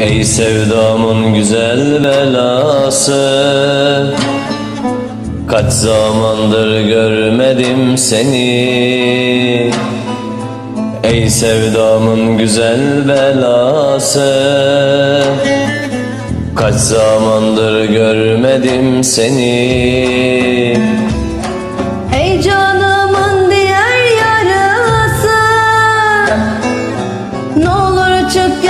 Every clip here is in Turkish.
Ey sevdamın güzel belası Kaç zamandır görmedim seni. Ey sevdamın güzel belası Kaç zamandır görmedim seni. Ey canımın diğer yarısı Ne olur çık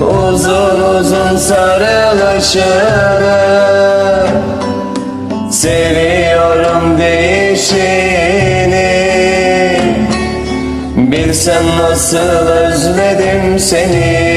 Uzun uzun sarılışını Seviyorum değişini. Bilsen nasıl özledim seni